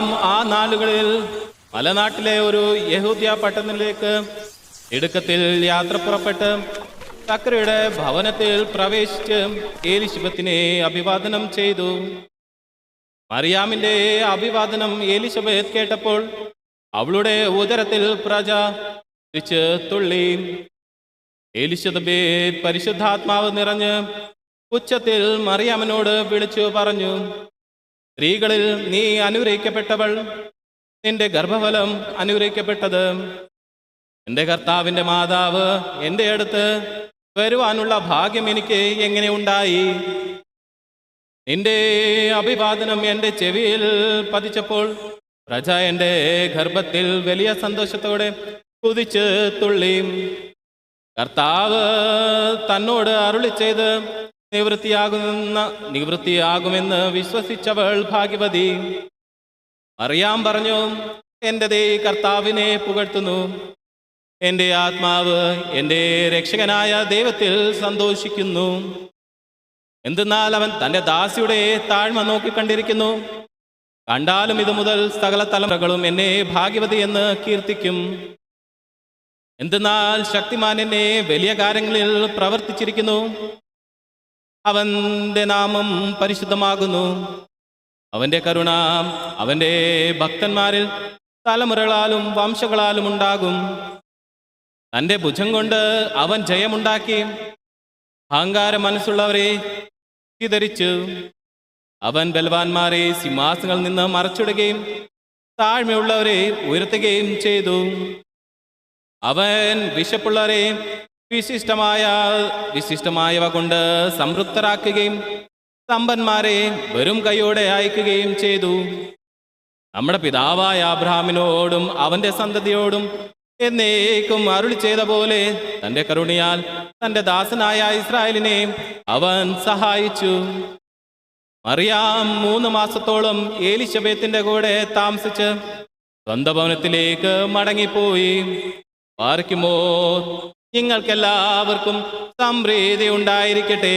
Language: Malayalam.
മറിയാം ആ നാളുകളിൽ മലനാട്ടിലെ ഒരു യഹൂദ്യ പട്ടണത്തിലേക്ക് ഇടുക്കത്തിൽ യാത്ര പുറപ്പെട്ട് സക്കരയുടെ ഭവനത്തിൽ പ്രവേശിച്ച് ഏലിശബത്തിനെ അഭിവാദനം ചെയ്തു. മറിയാമിന്റെ അഭിവാദനം ഏലിശബത്ത് കേട്ടപ്പോൾ അവളുടെ ഉദരത്തിൽ പ്രജ തിരിച്ച് തുള്ളി. ഏലിശബത്ത് പരിശുദ്ധാത്മാവ് നിറഞ്ഞ് ഉച്ചത്തിൽ മറിയാമനോട് വിളിച്ചു പറഞ്ഞു സ്ത്രീകളിൽ നീ അനുഗ്രഹിക്കപ്പെട്ടവൾ. നിന്റെ ഗർഭഫലം അനുഗ്രഹിക്കപ്പെട്ടത്. എന്റെ കർത്താവിന്റെ മാതാവ് എന്റെ അടുത്ത് വരുവാനുള്ള ഭാഗ്യം എനിക്ക് എങ്ങനെ ഉണ്ടായി? നിന്റെ അഭിവാദനം എന്റെ ചെവിയിൽ പതിച്ചപ്പോൾ പ്രജ എന്റെ ഗർഭത്തിൽ വലിയ സന്തോഷത്തോടെ കുതിച്ച് തുള്ളി. കർത്താവ് തന്നോട് അരുളി ചെയ്ത് നിവൃത്തിയാകുന്ന നിവൃത്തിയാകുമെന്ന് വിശ്വസിച്ചവൾ ഭാഗ്യവതി. അറിയാൻ പറഞ്ഞു എന്റെ ദേ കർത്താവിനെ പുകഴ്ത്തുന്നു. എന്റെ ആത്മാവ് എന്റെ രക്ഷകനായ ദൈവത്തിൽ സന്തോഷിക്കുന്നു. എന്തെന്നാൽ അവൻ തന്റെ ദാസിയുടെ താഴ്മ നോക്കിക്കണ്ടിരിക്കുന്നു. കണ്ടാലും ഇത് മുതൽ സകല തലമുറകളും എന്നെ ഭാഗ്യവതി എന്ന് കീർത്തിക്കും. എന്തെന്നാൽ ശക്തിമാൻ എന്നെ വലിയ കാര്യങ്ങളിൽ പ്രവർത്തിച്ചിരിക്കുന്നു. അവന്റെ നാമം പരിശുദ്ധമാകുന്നു. അവന്റെ കരുണ അവന്റെ ഭക്തന്മാരിൽ തലമുറകളാലും വംശങ്ങളാലും ഉണ്ടാകും. തന്റെ ഭുജം കൊണ്ട് അവൻ ജയമുണ്ടാക്കി അഹങ്കാര മനസ്സുള്ളവരെ ധരിച്ചു അവൻ ബലവാന്മാരെ സിംഹാസനങ്ങളിൽ നിന്ന് മറച്ചിടുകയും താഴ്മയുള്ളവരെ ഉയർത്തുകയും ചെയ്തു. അവൻ വിശപ്പുള്ളവരെ വിശിഷ്ടമായ വിശിഷ്ടമായവ കൊണ്ട് സംതൃപ്തരാക്കുകയും സമ്പന്മാരെ വെറും കൈയോടെ അയക്കുകയും ചെയ്തു. നമ്മുടെ പിതാവായ അബ്രഹാമിനോടും അവന്റെ സന്തതിയോടും എന്നേക്കും അരുളി ചെയ്ത പോലെ തന്റെ കരുണയാൽ തന്റെ ദാസനായ ഇസ്രായേലിനെ അവൻ സഹായിച്ചു. മറിയാം മൂന്ന് മാസത്തോളം ഏലിശബേത്തിന്റെ കൂടെ താമസിച്ച് സ്വന്തം ഭവനത്തിലേക്ക് മടങ്ങിപ്പോയി. പാർക്കുമോ നിങ്ങൾക്കെല്ലാവർക്കും സംപ്രീതി ഉണ്ടായിരിക്കട്ടെ.